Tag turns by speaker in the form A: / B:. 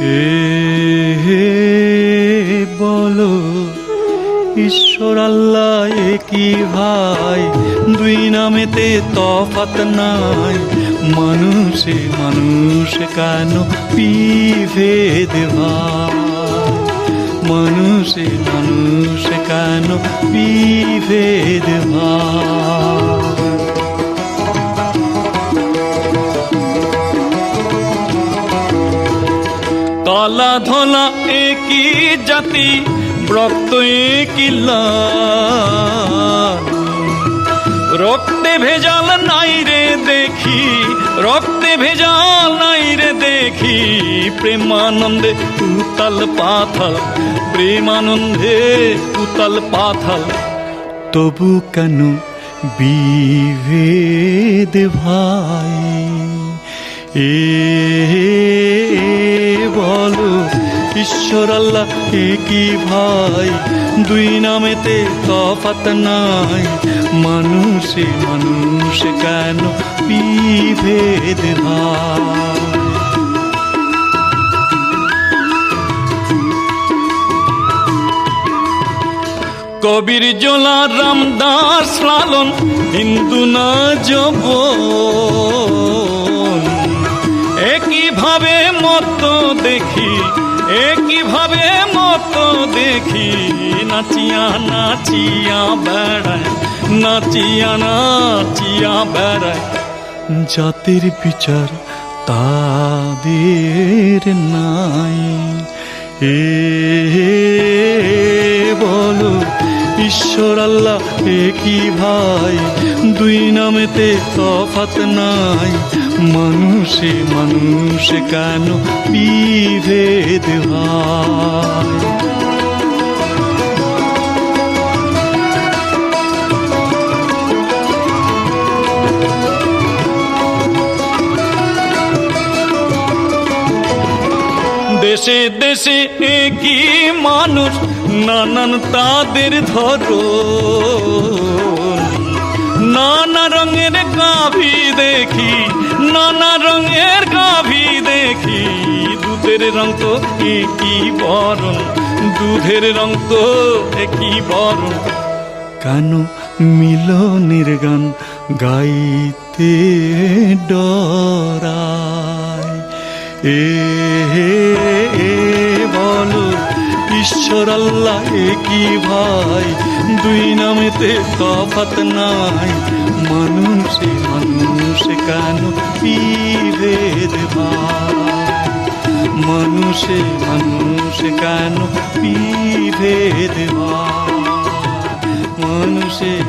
A: হে বলো, ঈশ্বর আল্লাহ কি ভাই? দুই নামেতে তফাত নাই। মানুষে মানুষ কেন বিভেদ ভাই? মানুষে মানুষ কেন বিভেদ ভাই? কালা ধলা একই জাতি, রক্ত একই লাল। রক্তে ভেজাল নাই রে দেখি, রক্তে ভেজাল নাই রে দেখি। প্রেমানন্দে উতাল পাথাল প্রেমানন্দে উতাল পাথাল তবু কেন বিভেদ ভাই? এ ঈশ্বর আল্লাহ একই ভাই? দুই নামেতে তফাত নাই। মানুষে মানুষ কেন বিভেদ ভাই? কবির জোলা রামদাস লালন হিন্দু না জব একই ভাবে মত দেখি, নাচিয়া নাচিয়া বেড়ায়, নাচিয়া নাচিয়া বেড়ায়। জাতির বিচার তাদের নাই। এ ঈশ্বর আল্লাহ একই ভাই? দুই নামেতে তফাত নাই। মানুষে মানুষ কেন বিভেদ ভাই? দেশে দেশে একই মানুষ, নানান তাদের ধরো। নানা রঙের গাভী দেখি, নানা রঙের গাভী দেখি। দুধের রং তো একই বরণ, দুধের রং তো একই বরণ। কেন মিলনের গান গাইতে ডরায়? এ এ বলো, ঈশ্বর আল্লাহ কি ভাই? দুই নামেতে তফাত নাই। মানুষে মানুষ কেন পীরের ভাই? মানুষে মানুষ কেন পীরের ভাই? মানুষে